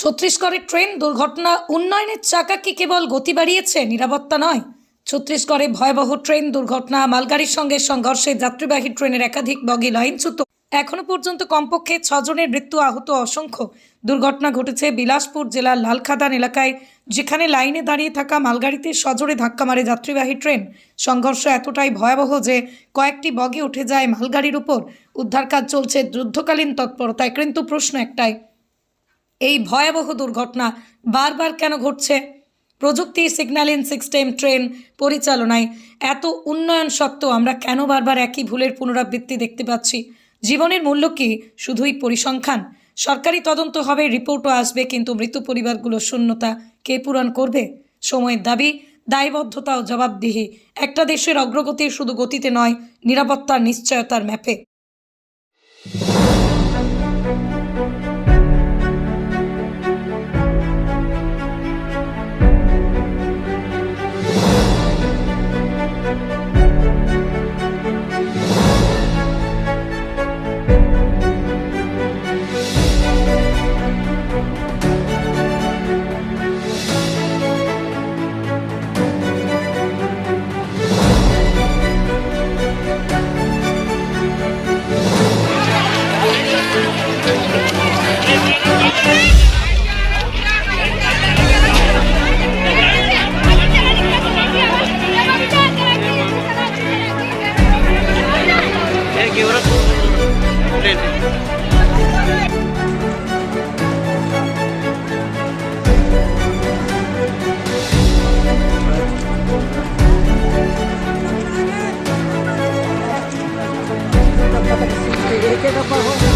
ছত্তিশগড়ের ট্রেন দুর্ঘটনা, উন্নয়নের চাকা কি কেবল গতি বাড়িয়েছে? নিরাপত্তা নয়। ছত্তিশগড়ে ভয়াবহ ট্রেন দুর্ঘটনা, মালগাড়ির সঙ্গে সংঘর্ষে যাত্রীবাহী ট্রেনের একাধিক বগি লাইনচ্যুত। এখনও পর্যন্ত কমপক্ষে ছজনের মৃত্যু আহত অসংখ্য। দুর্ঘটনা ঘটেছে বিলাসপুর জেলার লালখাদান এলাকায়, যেখানে লাইনে দাঁড়িয়ে থাকা মালগাড়িতে সজোরে ধাক্কা মারে যাত্রীবাহী ট্রেন। সংঘর্ষ এতটাই ভয়াবহ যে কয়েকটি বগি উঠে যায় মালগাড়ির উপর। উদ্ধার কাজ চলছে যুদ্ধকালীন তৎপরতায়। কিন্তু প্রশ্ন একটাই এই ভয়াবহ দুর্ঘটনা বারবার কেন ঘটছে? প্রযুক্তি সিগন্যালিং সিস্টেম ট্রেন পরিচালনায় এত উন্নয়ন সত্ত্বেও আমরা কেন বারবার একই ভুলের পুনরাবৃত্তি দেখতে পাচ্ছি? জীবনের মূল্য কি? শুধুই পরিসংখ্যান? সরকারি তদন্ত হবে, রিপোর্টও আসবে, কিন্তু মৃত পরিবারগুলোর শূন্যতা কে পূরণ করবে? সময়ের দাবি দায়বদ্ধতা ও জবাবদিহি। একটা দেশের অগ্রগতি শুধু গতিতে নয়, নিরাপত্তার নিশ্চয়তার ম্যাপে। Que ahora nursing